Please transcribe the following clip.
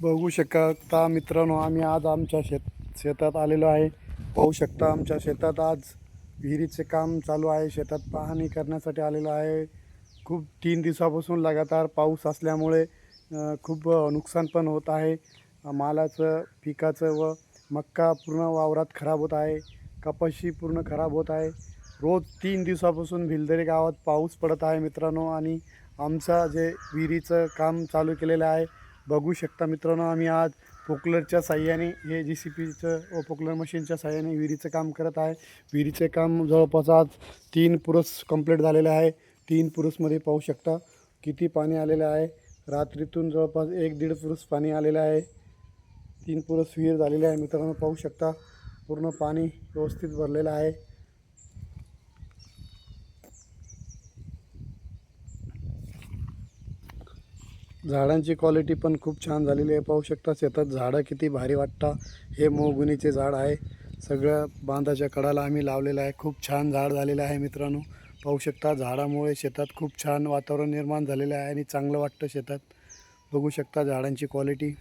बघू शकता मित्रांनो आम्ही आज आमच्या शेत शेतात आलेलो आहे. पाहू शकता आमच्या शेतात आज विहिरीचे काम चालू आहे. शेतात पाहणी करण्यासाठी आलेलो आहे. खूप तीन दिवसापासून लगातार पाऊस असल्यामुळे खूप नुकसान पण होत आहे. मालाचं पिकाचं व मक्का पूर्ण वावरात खराब होत आहे. कपाशी पूर्ण खराब होत आहे. रोज तीन दिवसापासून भिलदरे गावात पाऊस पडत आहे मित्रांनो. आणि आमचा जे विहिरीचं काम चालू केलेलं आहे बघू शकता मित्रांनो आम्ही आज पोकलरच्या साह्याने हे जी सी पीचं व पोकलर मशीनच्या साह्याने विहिरीचं काम करत आहे. विहिरीचे काम जवळपास आज तीन पुरुष कंप्लीट झालेले आहे. तीन पुरुषमध्ये पाहू शकता किती पाणी आलेलं आहे. रात्रीतून जवळपास एक दीड पुरुष पाणी आलेलं आहे. तीन पुरुष विहीर झालेले आहे मित्रांनो पाहू शकता. पूर्ण पाणी व्यवस्थित भरलेलं आहे. झाडांची क्वालिटी पण खूप छान झालेली आहे. पाहू शकता शेतात झाडं किती भारी वाटतं. हे मोगुनीचे झाड आहे. सगळ्या बांधाच्या कडाला आम्ही लावलेलं आहे. खूप छान झाड झालेलं आहे मित्रांनो. पाहू शकता झाडामुळे शेतात खूप छान वातावरण निर्माण झालेलं आहे आणि चांगलं वाटतं शेतात. बघू शकता झाडांची क्वालिटी